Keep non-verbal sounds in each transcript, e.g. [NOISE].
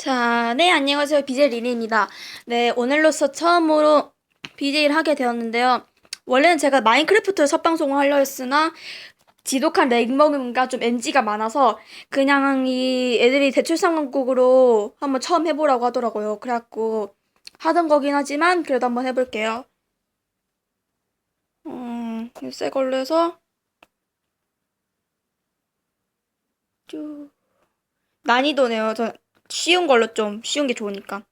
자, 네, 안녕하세요. BJ 리니입니다. 네, 오늘로서 처음으로 BJ를 하게 되었는데요. 원래는 제가 마인크래프트 첫 방송을 하려 했으나 지독한 렉먹음과 좀 NG가 많아서 그냥 이 애들이 대출상황국으로 한번 처음 해보라고 하더라고요. 그래갖고 하던 거긴 하지만 그래도 한번 해볼게요. 음, 새 걸로 해서 쭉 난이도네요. 저 쉬운 걸로 좀 쉬운 게 좋으니까.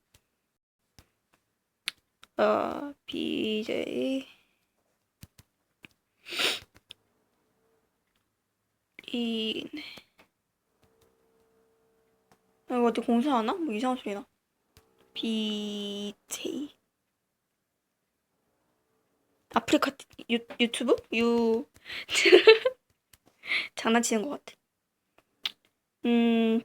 어, BJ 이 아, 이거 어디 공사하나? 뭐 이상한 소리 나. BJ 아프리카 유, 유튜브? 유 [LAUGHS] 장난치는 것 같아. 음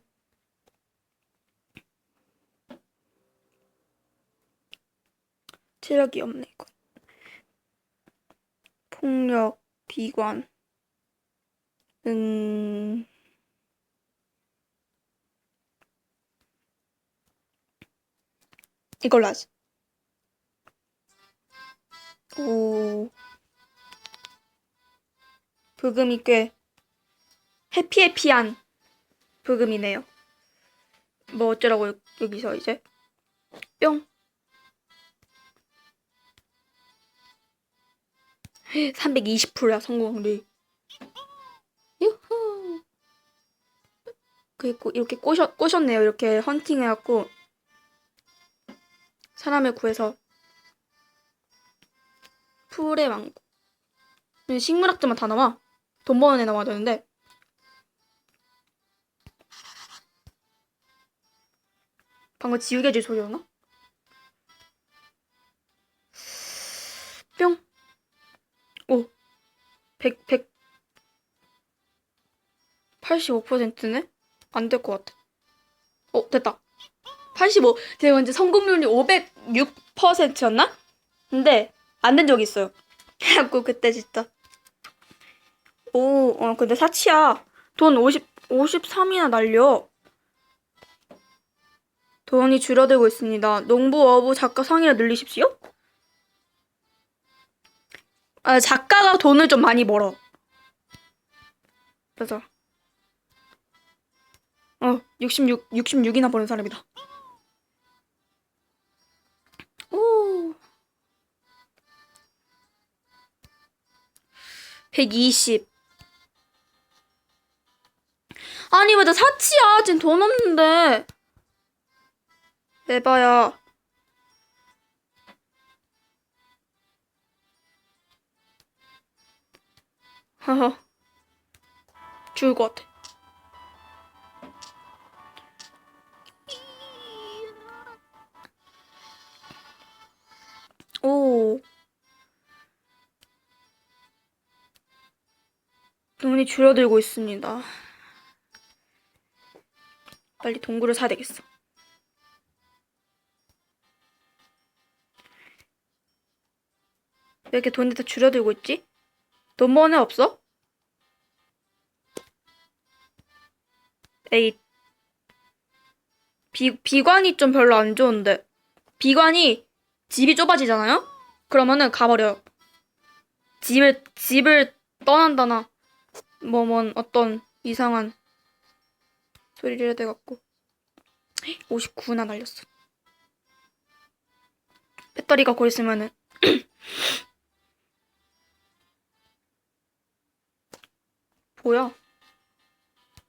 체력이 없네 이거. 폭력, 비관, 음, 이걸로 하지. 오, 부금이 꽤 해피해피한 부금이네요. 뭐 어쩌라고 여- 여기서 이제 뿅. 320%야 성공 확률. 유후. 그리고 이렇게 꼬셨 꼬셨네요. 이렇게 헌팅 해갖고 사람을 구해서 풀의 왕국. 식물학자만 다 나와. 돈 버는 애 나와야 되는데. 방금 지우개질 소리였나? 85%네? 안 될 것 같아. 어, 됐다. 85. 제가 먼저 성공률이 506%였나? 근데, 안 된 적이 있어요. 그래갖고, 그때 진짜. 오, 어, 근데 사치야. 돈 50, 53이나 날려. 돈이 줄어들고 있습니다. 농부, 어부, 작가 상이라 늘리십시오? 아, 작가가 돈을 좀 많이 벌어. 그래서 어, 66 66이나 버는 사람이다. 오. 120. 아니 왜 나 사치야? 지금 돈 없는데. 에바야. 하하. 죽을 것 같아. 돈이 줄어들고 있습니다. 빨리 동굴을 사야 되겠어. 왜 이렇게 돈이 다 줄어들고 있지? 돈 버는 애 없어? 에이. 비, 비관이 좀 별로 안 좋은데. 비관이 집이 좁아지잖아요? 그러면은 가버려요. 집을, 집을 떠난다나, 뭐, 뭔, 어떤 이상한 소리를 해야 돼갖고. 59나 날렸어. 배터리가 곧 있으면은. [CLEARS THROAT] 뭐야?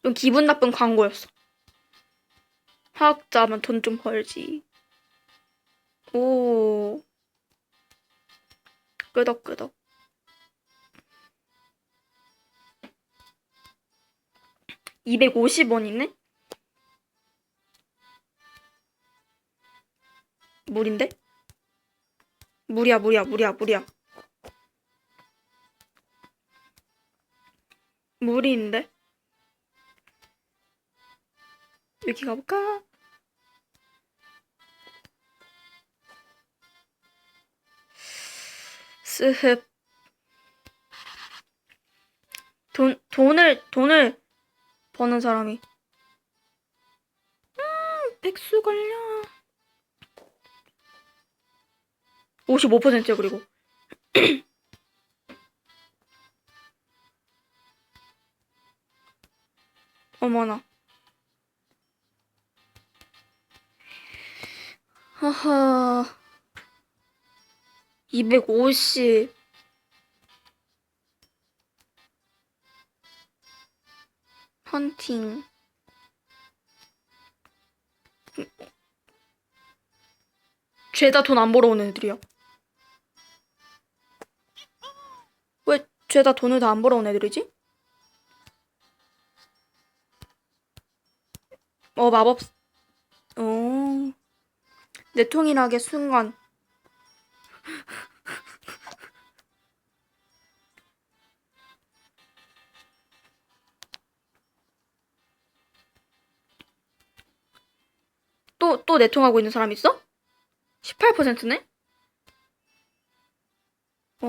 좀 기분 나쁜 광고였어. 화학자면 돈 좀 벌지. 오. 끄덕끄덕. (250원이네) 물인데? 물이야 물이야 물이야 물이야 물인데? 여기 가볼까? 스흡. 돈, 돈을, 돈을 버는 사람이. 음, 백수 걸려. 55%요, 그리고. [CLEARS THROAT] 어머나. 하하. 250. 헌팅. 죄다 돈 안 벌어오는 애들이야. 왜 죄다 돈을 다 안 벌어온 애들이지? 어, 마법, 어, 내통이라게 순간. 또, 또 내통하고 있는 사람 있어? 18%네? 어.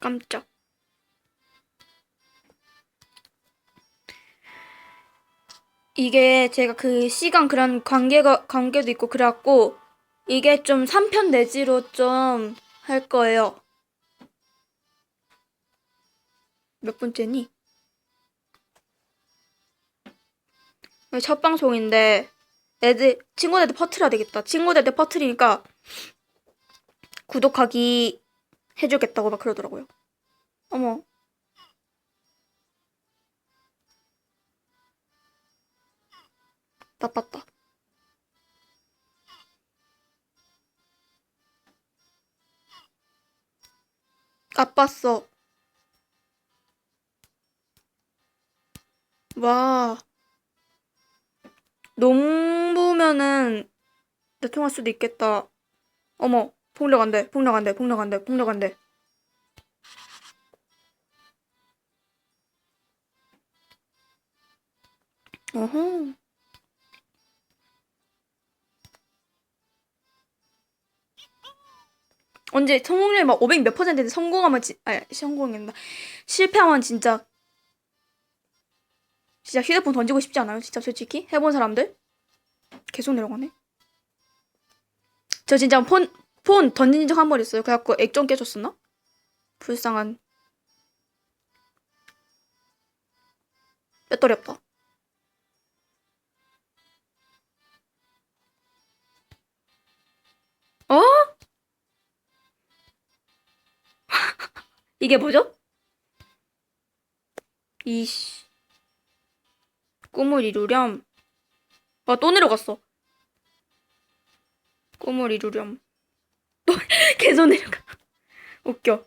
깜짝. 이게 제가 그 시간 그런 관계가 관계도 있고 그래갖고 이게 좀 3편 내지로 좀 할 거예요. 몇 번째니? 첫 방송인데 애들 친구들한테 퍼트려야 되겠다. 친구들한테 퍼트리니까 구독하기 해주겠다고 막 그러더라고요. 어머. 나빴다. 나빴어. 와. 농부면은 내통할 수도 있겠다. 어머, 폭력 안 돼, 폭력 안 돼, 폭력 안 돼, 폭력 안 돼. 어허. 언제 성공률 막 500 몇 퍼센트인데 성공하면 진, 아 성공했나 실패하면 진짜 진짜 휴대폰 던지고 싶지 않아요? 진짜 솔직히 해본 사람들 계속 내려가네. 저 진짜 폰 폰 던진 적 한 번 있어요. 그래갖고 액정 깨졌었나? 불쌍한 배터리 없다. 어? [LAUGHS] 이게 뭐죠? 이씨. 꿈을 이루렴. 아, 또 내려갔어. 꿈을 이루렴. 또 [LAUGHS] 계속 내려가. [LAUGHS] 웃겨.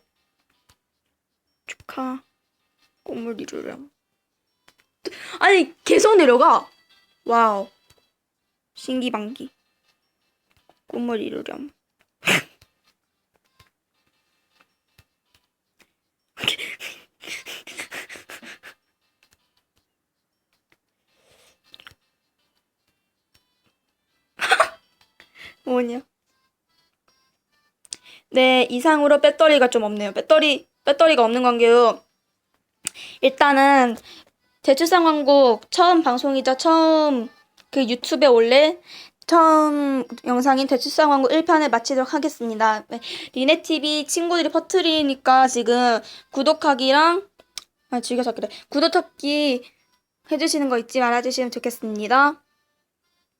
축하. 꿈을 이루렴. 아니, 계속 내려가. 와우. 신기방기. 꿈을 이루렴. 뭐냐? 네, 이상으로 배터리가 좀 없네요. 배터리, 배터리가 없는 관계요. 일단은, 대출상 왕국 처음 방송이자 처음 그 유튜브에 올릴 처음 영상인 대출상 왕국 1편을 마치도록 하겠습니다. 네, 리네TV 친구들이 퍼트리니까 지금 구독하기랑, 아, 즐겨찾기래. 구독하기 해주시는 거 잊지 말아주시면 좋겠습니다.